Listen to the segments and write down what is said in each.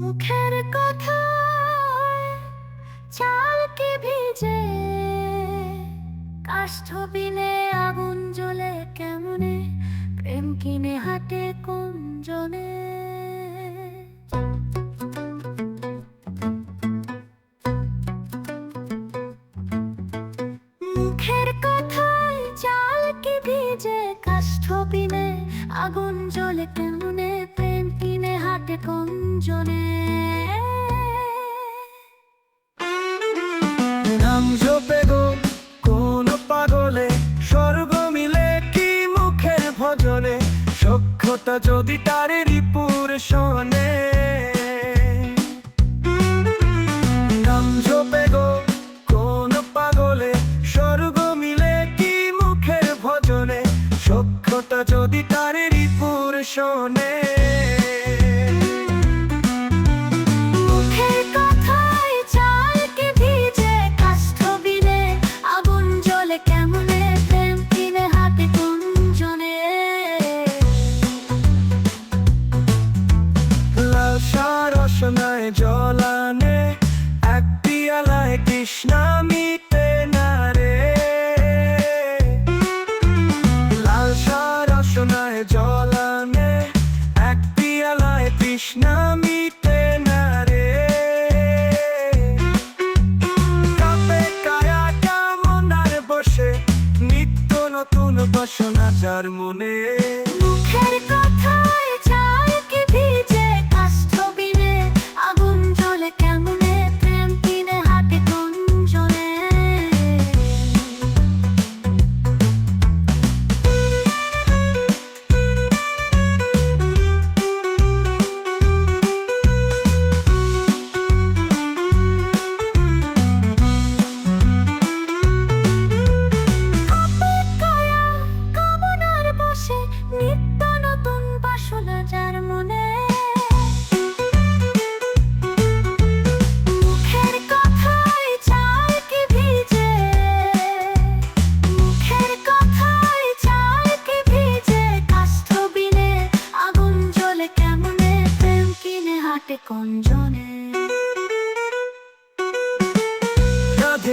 মুখের কথা চাল কি ভিজে? কাষ্ঠ বিনে আগুন জ্বলে কেমনে? প্রেম কিনে হাটে কোন জনে মুখের কথায় চাল কি ভিজে? কাষ্ঠ বিনে আগুন জ্বলে কেমনে? কিনে কোন নাম জপে গো, কোন পাগলে? স্বর্গ মিলে কি মুখের ভজনে? সক্ষতা যদি তার রিপুর শোনে জলানে, এক পিয়ালায় তৃষ্ণা মিটে না রে। এক পিয়ালায় তৃষ্ণা মিটে না রে। কাপে কায়া কেমন আর বসে, নিত্য নতুন বাসনা যার মনে।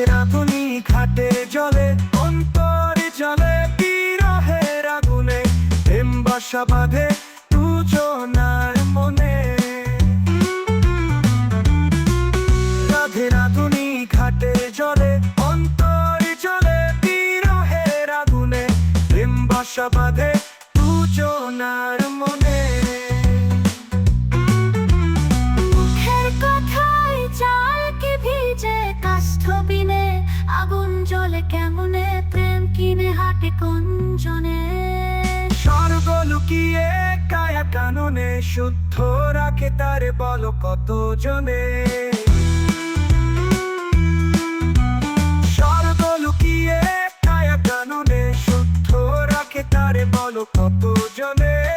রাধুনি ঘাটে জলে, অন্তরে জলে বিরহের আগুনে, প্রেম বাসা বাঁধে দুজনার মনে। রাধে রাধুনি ঘাটে জলে, অন্তরে জলে বিরহের আগুনে, প্রেম বাসা বাঁধে দুজনার মনে। কেমনে প্রেম কিনে হাটে কঞ্জনে স্বর্গ লুকিয়ে কায়া কাননে, শুদ্ধ রাখে তারে বল কত জনে? স্বর্গ লুকিয়ে কায়া কাননে, শুদ্ধ রাখে তারে বল কত জনে?